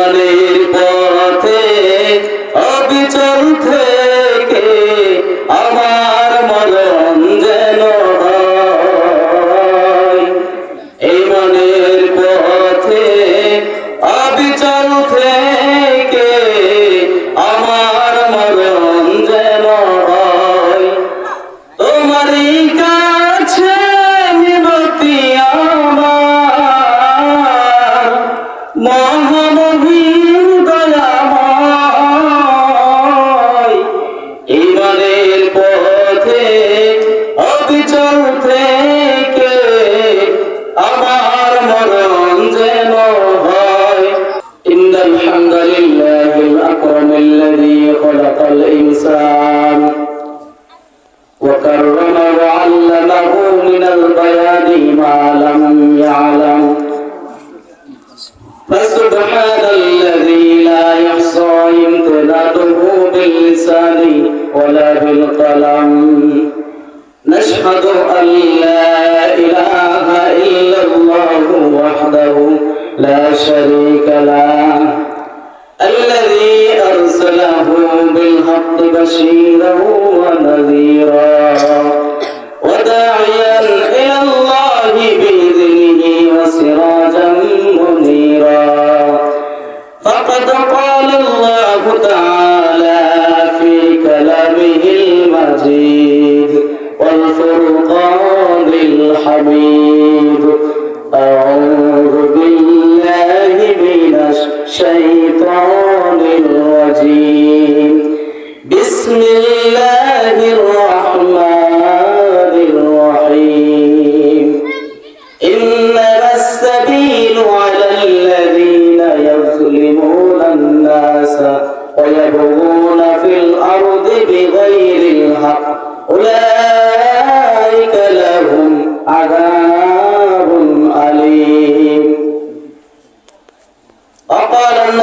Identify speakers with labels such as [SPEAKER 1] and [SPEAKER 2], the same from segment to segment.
[SPEAKER 1] ইমানের نشهد أن لا إله إلا الله وحده لا شريك له الذي أرسله بالحق بشيرا ونذيرا وداعيا إلى الله بإذنه وسراجا منيرا فقد قال الله تعالى والفرقان الحميد أعوذ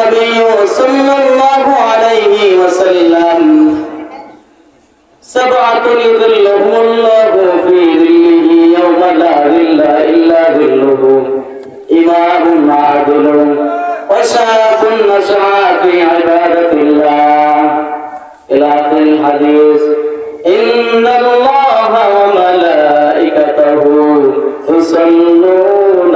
[SPEAKER 1] النبي صلى الله عليه وسلم. سبعة يظلهم الله في ظله يوم لا ظل إلا ظله. إمام عادل وشاب نشأ في عبادة الله. إلى آخر الحديث. إن الله وملائكته يصلون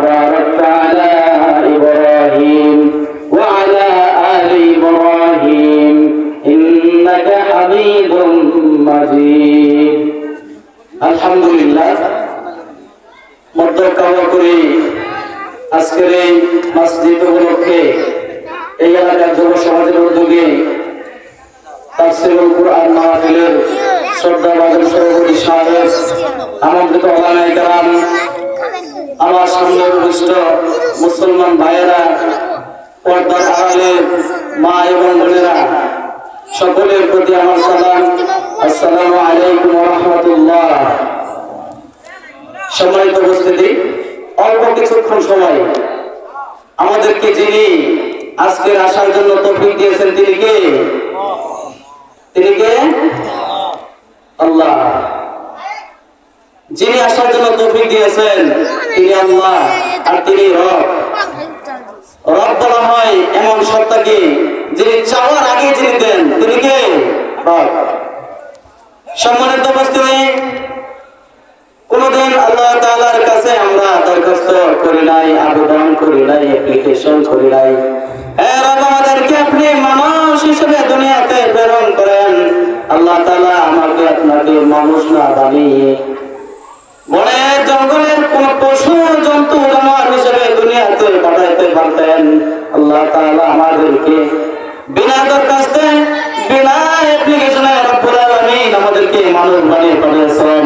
[SPEAKER 1] مجيد الحمد لله মধ্য কামনা করি আজকের এই মসজিদ উপলক্ষে এই এলাকার যুব সমাজের উদ্যোগে তাফসিরুল কুরআন মাহফিলের শ্রদ্ধা বাদল সভাপতি সাহেব আমন্ত্রিত ওলামায়ে কেরাম আমার সামনে উপবিষ্ট মুসলমান ভাইয়েরা পর্দার আড়ালে মা এবং বোনেরা সকলের প্রতি আমার সালাম সম্মানিত উপস্থিতি, অল্প কিছুক্ষণ সময়। আমাদেরকে যিনি আজকের আসার জন্য তফিক দিয়েছেন, তিনি কে? তিনি কে? আল্লাহ। যিনি আসার জন্য তৌফিক দিয়েছেন, তিনি আল্লাহ, আর তিনি রব। রব বলা হয় এমন সত্তাকে যিনি চাওয়ার আগে যিনি দেন, তিনি কে? রব। সম্মানিত উপস্থিতি কোনদিন আল্লাহ তাআলার কাছে আমরা দরখাস্ত করি নাই, আবেদন করি নাই অ্যাপ্লিকেশন করি নাই। আমাদেরকে আপনি মানুষ হিসেবে দুনিয়াতে প্রেরণ করেন। আল্লাহ তাআলা আমাকে আপনাকে মানুষ না বানিয়ে বনের জঙ্গলের কোন পশু জন্তু জানোয়ার হিসেবে দুনিয়াতে পাঠাইতে পারতেন। আল্লাহ তাআলা আমাদেরকে বিনা দরখাস্তে, বিনা অ্যাপ্লিকেশনে আমাদেরকে মানুষ বানিয়ে পাঠিয়েছেন।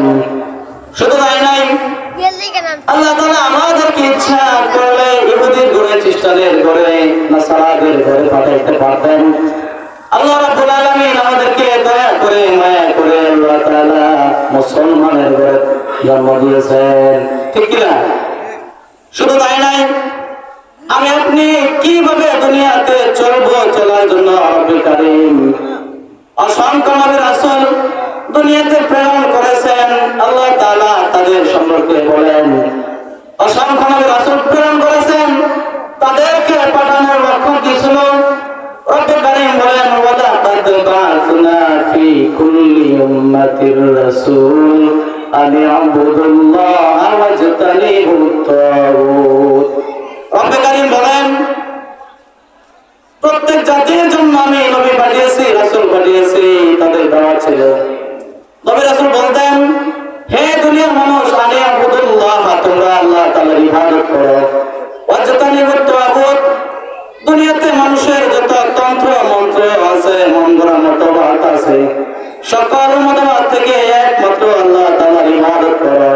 [SPEAKER 1] আল্লাহ তাআলা আমাদেরকে ইচ্ছা করলে ইহুদির ঘরে খ্রিস্টানের ঘরে, নাসারাদের ঘরে পাঠাইতে পারতেন। আল্লাহ রাব্বুল আলামিন আমাদেরকে দয়া করে, মায়া করে আল্লাহ তাআলা মুসলমানের ঘরে জন্ম দিয়েছেন। ঠিক কি না শুধু তাই নাই। আমি আপনি কীভাবে দুনিয়াতে চলবো চলার জন্য রব্বুল কারীম? অসংখ্য নবী রাসূল দুনিয়াতে প্রেরণ করেছেন, আল্লাহ তাআলা তাদের সম্পর্কে বলেন। অসংখ্য রাসূল প্রেরণ করেছেন, তাদেরকে পাঠানোর লক্ষ্য কি ছিল? বলেন, প্রত্যেক জাতির জন্য আমি নবী পাঠিয়েছি, রাসূল পাঠিয়েছি, তাদের দেওয়া ছিল। নবী রাসূল বলতেন, হে দুনিয়ার মানুষ, আনি আবুদুল্লাহ তোমরা আল্লাহ তাআলার ইবাদত করো। ওয়াজতানিবুত তাগুত। দুনিয়াতে মানুষের যত তন্ত্র, মন্ত্র আছে, মন গড়া মতবাদ আছে, সকল মতবাদ থেকে একমাত্র আল্লাহ তাআলার ইবাদত করো।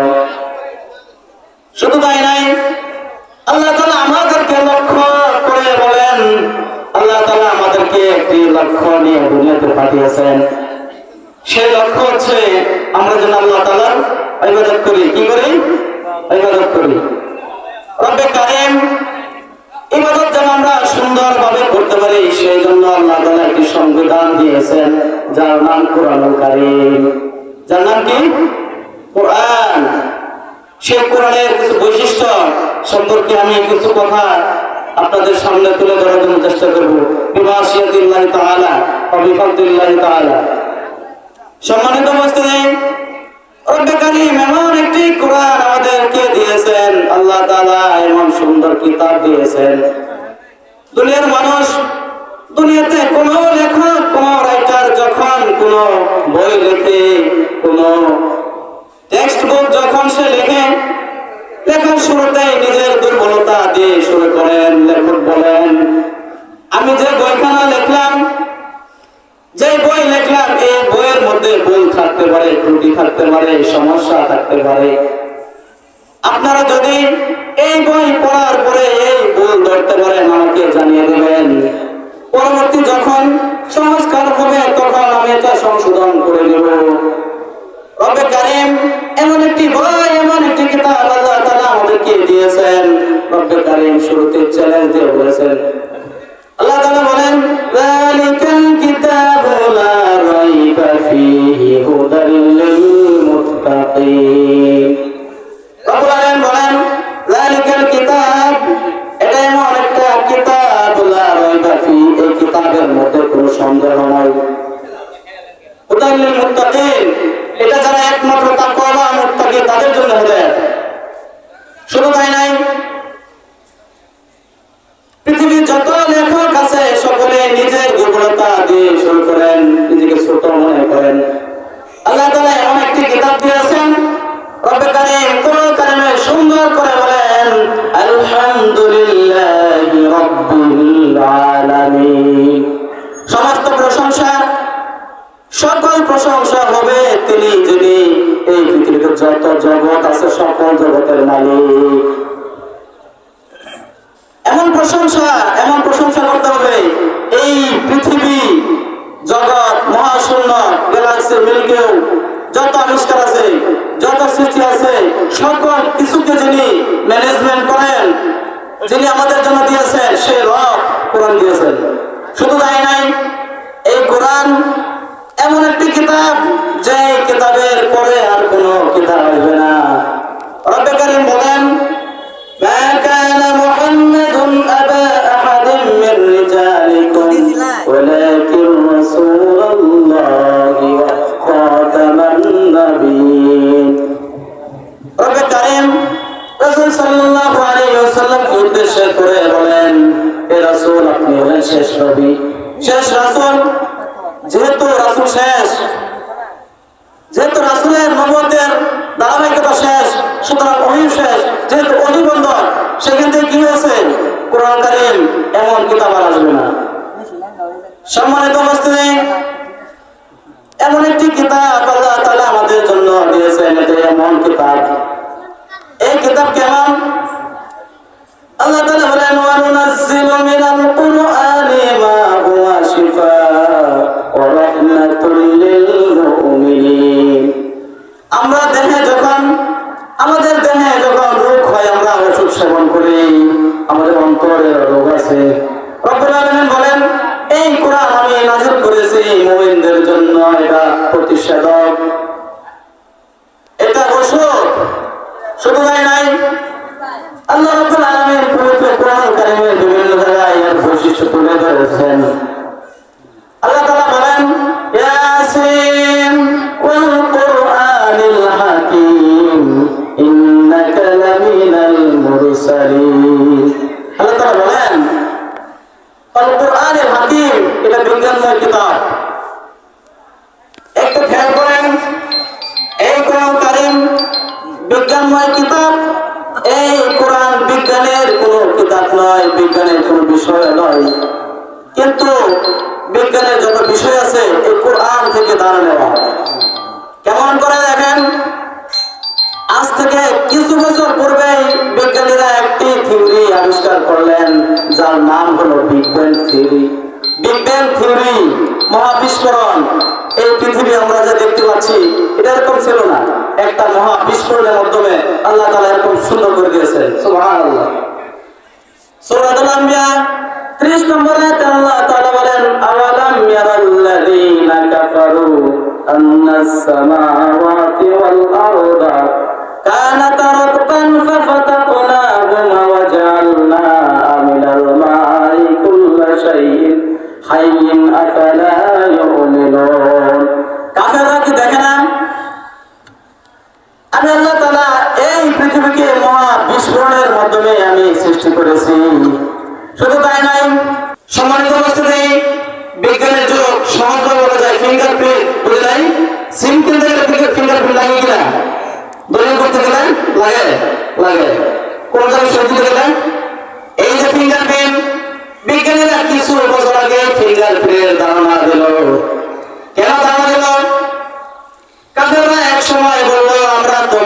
[SPEAKER 1] শুধু তাই নাই, আল্লাহ তাআলা আমাদেরকে লক্ষ্য করে বলেন, আল্লাহ তাআলা আমাদেরকে একটি লক্ষ্য নিয়ে দুনিয়াতে পাঠিয়েছেন। সেই লক্ষ্য হচ্ছে আমরা যেন আল্লাহ তাআলার ইবাদত করি। কি করি? ইবাদত করি। রব্বে কারিম, ইবাদত যেন আমরা সুন্দরভাবে করতে পারি সেই জন্য আল্লাহ তাআলা একটি সংবিধান দিয়েছেন, যার নাম কোরআনুল কারীম। যার নাম কি? কোরআন। সেই কোরআনের কিছু বৈশিষ্ট্য সম্পর্কে আমি কিছু কথা আপনাদের সামনে তুলে ধরার জন্য চেষ্টা করব। সম্মানিত উপস্থিতি একটি কোরআন আমাদেরকে দিয়েছেন। আল্লাহ এমন সুন্দর কিতাব দিয়েছেন। দুনিয়ার মানুষ, দুনিয়াতে কোন লেখক, কোন রাইটার যখন কোন বই লেখে, কোন টেক্সট বুক যখন সে লেখে, লেখার শুরুতে নিজের দুর্বলতা দিয়ে শুরু করেন, লেখক বলেন, আমি যে যে বই লিখলাম, এই বইয়ের মধ্যে ভুল থাকতে পারে, ত্রুটি থাকতে পারে, সমস্যা থাকতে পারে। আপনারা যদি এই বই পড়ার পরে এই ভুল ধরতে পারেন, আমাকে জানিয়ে দেবেন। পরবর্তী যখন সংস্কার হবে, তখন আমি এটা সংশোধন করে নেব। রবে কারিম, এমন একটি বই, এমন একটি কিতাব আল্লাহ আমাদেরকে দিয়েছেন। রবে কারিম শুরুতে চ্যালেঞ্জ দিয়ে বলেছেন। আল্লাহ তাআলা বলেন, যালিকাল কিতাবু কিতাব দিয়েছেন রব্বে কারীম কোরআন কারীমে সুন্দর করে বলেন, আলহামদুলিল্লাহি রাব্বিল আলামিন। সমস্ত প্রশংসা, সকল প্রশংসা হবে তিনি যিনি এই পৃথিবীতে যত জগৎ আছে, সকল জগতের মালিক। এমন প্রশংসা এমন প্রশংসা করতে হবে, এই পৃথিবী জগৎ মহাশূন্য, গ্যালাক্সি মিল্কেও যত আবিষ্কার আছে, যত সৃষ্টি আছে, সকল কিছুকে যিনি ম্যানেজমেন্ট করেন, যিনি আমাদের জন্য দিয়েছেন সে রব কোরআন দিয়েছেন। শুধু তাই নাই, এই কোরআন এমন একটি কিতাব যে কিতাবের পরে আর কোনো কিতাব উদ্দেশ্য করে বলেন হে রাসূল, আপনি হলেন শেষ নবী। শেষ রাসূল? যেহেতু রাসূল শেষ, যেহেতু রাসূলের নবুয়তের ধারাবাহিকতা শেষ, সুতরাং ওহী শেষ, যেহেতু ওহী বন্ধ সেখান থেকে কি হয়েছে? কোরআন কারীম এমন কিতাব আর আসবে না। সম্মানিত উপস্থিতি, এমন একটি কিতাব আল্লাহ তাআলা আমাদের জন্য দিয়েছেন এমন কিতাব। এই কিতাব কেমন? আল্লাহ তাআলা বলেন ওয়া নুনাজ্জিলু মিনাল করলেন, যার নাম হলো big bang theory big bang theory মহাবিস্ফোরণ। এই পৃথিবী আমরা যা দেখতে পাচ্ছি, এটা এরকম ছিল না। একটা মহা বিস্ফোরণের মাধ্যমে আল্লাহ তাআলা এরকম সুন্দর করে সূরাতুল আম্বিয়া 30 নম্বরে আল্লাহ তাআলা বলেন, আওয়ালাম কাফারু আন্নাস সামাওয়াতি ওয়াল আরদা কানাতা রাতকান ফাফাতাকনাহুমা শাইইন হাইয়িন আফালা ইউমিনুন কাফেররা কি দেখে না? আমি আল্লাহ তাআলা এই পৃথিবীকে মহা বিস্ফোরণের মাধ্যমে আমি সৃষ্টি করেছি। শুধু তাই নাই সম্মানিত উপস্থিতি, বিজ্ঞানের যুগ, সহজ বলা যায় ফিঙ্গারপ্রিন্ট বুঝে নাই? সিম কিনতে গেলে ফিঙ্গারপ্রিন্ট লাগে কিনা? দলিল করতে গেলে লাগে লাগে। কোন জায়গায় সই দিতে গেলে? এই যে ফিঙ্গারপ্রিন্ট বিজ্ঞানীরা কিছু বছর আগে ফিঙ্গারপ্রিন্টের ধারণা দিল। কেন ধারণা দিল? কাফেররা এক সময় বলল, আমরা তো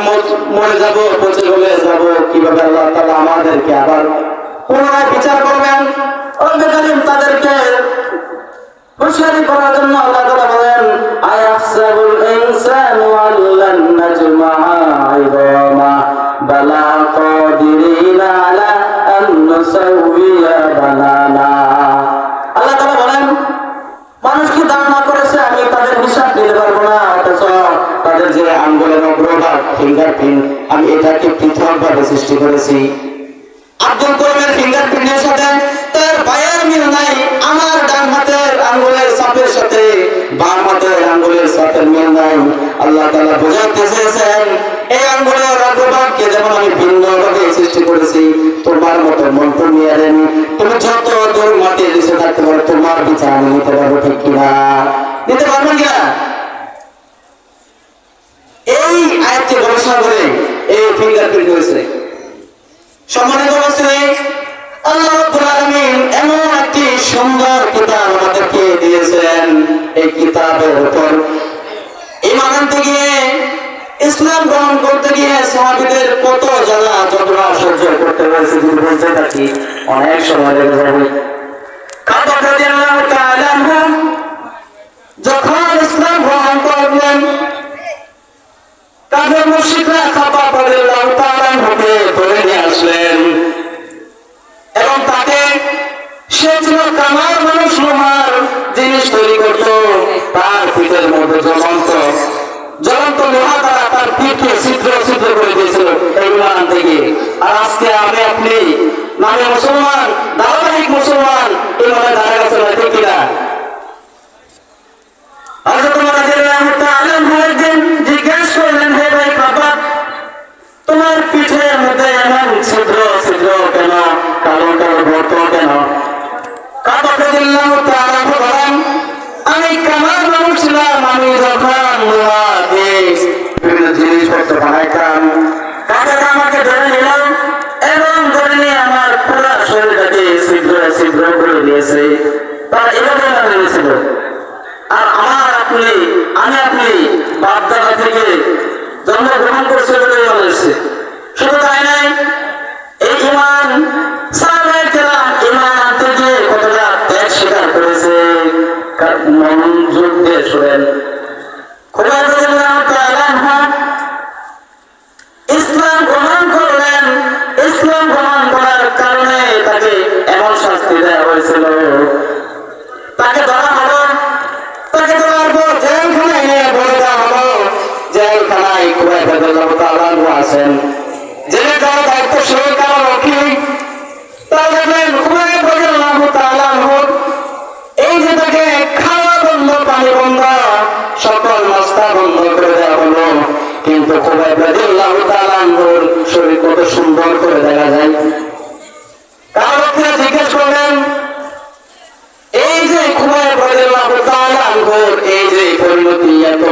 [SPEAKER 1] মরে যাব, পচে গলে যাব, কীভাবে আল্লাহ তাআলা আমাদেরকে আবার পুনরায় বিচার করবেন? রব্বে কারিম তাদেরকে হুঁশিয়ারি করার জন্য যে আঙ্গুলের অগ্রভাগ ফিঙ্গারপ্রিন্ট আমি এটাকে পৃথক ভাবে সৃষ্টি করেছি। আব্দুল করিমের ফিঙ্গারপ্রিন্টের সাথে তার পায়ের মিল নাই, আমার ডান হাতের আঙ্গুলের সাপের সাথে, বাম হাতের আঙ্গুলের সাপের মিল নাই। আল্লাহ তাআলা বোঝাতে চেয়েছেন, এই আঙ্গুলের অগ্রভাগকে যেমন আমি ভিন্ন ভাবে সৃষ্টি করেছি, তোমার মতো মন্ত্র নিয়ে তুমি যত দূর মাটির নিচে থাকতে পারো, তোমার বিচার নিতে পারব ঠিক কিনা? নিতে পারবেন কিনা? এই আয়াতকে গবেষণা করে এই ফিঙ্গারপ্রিন্ট হয়েছে সম্মানিত অবস্থানে আল্লাহ রাব্বুল এমন একটি সুন্দর কিতাব আমাদেরকে দিয়েছেন এই কিতাবের উপর। ইমান আনতে গিয়ে ইসলাম গ্রহণ করতে গিয়ে সাহাবীদের কত জ্বালা, যন্ত্রণা সহ্য করতে হয়েছে, যদি বলতে থাকি অনেক সময় লেগে যাবে। কাবা যখন ইসলাম গ্রহণ করলেন সে ছিল মানুষ তৈরি করত, তার পিঠের মধ্যে জ্বলন্ত জ্বলন্ত লোহা দ্বারা তার পিঠে ছিদ্র ছিদ্র করে দিয়েছিল। এইগুলো আনতে গিয়ে। আর আজকে আমি আপনি নামে মুসলমান ধারাবাহিক মুসলমান এই মনে ধারা গেছে না ঠিক কিনা হযরত ওমর রাদিয়াল্লাহু তাআলা আনহু একদিন জিজ্ঞেস করলেন হে ভাই বাবা তোমার পিঠের মধ্যে এমন ছিদ্র ছিদ্র কেন কালো কালো গর্ত কেন কাবাকে দিল্লাহ তাআলা বলেন আমি কামার মানুষ ছিলাম আমি যখন দেওয়া হয়েছিল তাকে ধরা হলো। তাকে ধরার পর জেলখানায় নিয়ে বলে দেওয়া হলো, জেলখানায় কুয়াই ফেদুল্লাহ আছেন। জেলে যাওয়া দায়িত্ব সেই কারণ কি তারা দেখলেন কুয়াই ফেদুল্লাহ তাআলা এই যে তাকে খাওয়া বন্ধ, পানি বন্ধ, সকল নাস্তা বন্ধ করে দেওয়া হলো। কিন্তু কুয়াই ফেদুল্লাহ তাআলা শরীর কত সুন্দর করে দেখা যায়।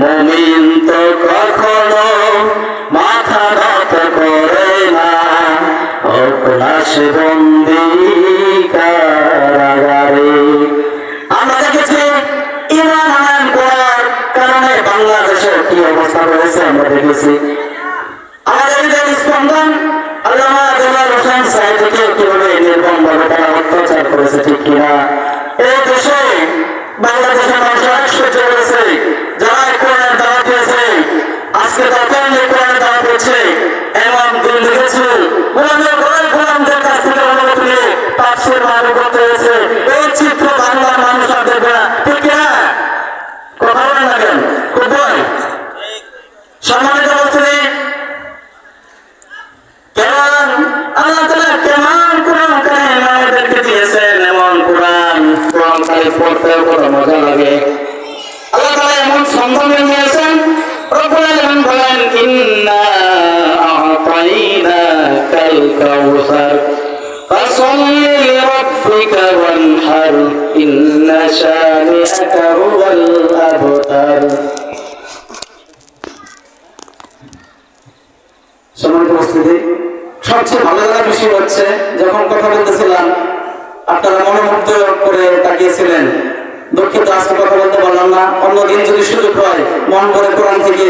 [SPEAKER 1] মমিন তো কখনো মাথা নত করে না। অপলাশ বন্দি কারাগারে। আমরা দেখেছি ইমান আনয়ন করার কারণে বাংলাদেশের কি অবস্থা রয়েছে আমরা দেখেছি। আমাদের হৃদয়ের স্পন্দন আল্লামা দেওয়ার হোসেন সাহেবকে কীভাবে নির্মম ভাবে তারা অত্যাচার করেছে ঠিক কিনা? এই দেশে বাংলাদেশের মানুষ অনেক সহ্য যারা কোরআনের দাওয়াত দিয়েছে আজকে কোরআনের কোরআন কোরআনদের কাছ থেকে অনুমতি নিয়ে তাফসির মারু হয়েছে এই চিত্র বাংলার মানুষ আর দেখবে না। ঠিক কিনা কথা বলেন না কেন? খুব সম্মানিত উপস্থিতি। কেমন? আল্লাহ কেমন কোরআন কারিম আমাদেরকে দিয়েছেন? এমন কোরআন। কোরআন কারিম পড়তেও কত মজা লাগে। বলেন ইন্না আ'তাইনাকাল কাউসার فصل لربك وانحر إن شانئك هو الأبتر সম্মানিত উপস্থিতি সবচেয়ে ভালো লাগার বিষয় হচ্ছে যখন কথা বলতেছিলাম আপনারা মনোমুগ্ধ করে তাকিয়েছিলেন দুঃখিত আজকে কথা বলতে পারলাম না অন্যদিন যদি সুযোগ হয় মন করে কোরআন থেকে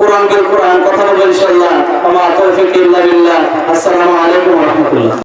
[SPEAKER 1] কোরআন বিল কোরআন কথা বলব ইনশাআল্লাহ। আমার তৌফিক ইল্লা বিল্লাহ। আসসালামু আলাইকুম ওয়া রাহমাতুল্লাহ।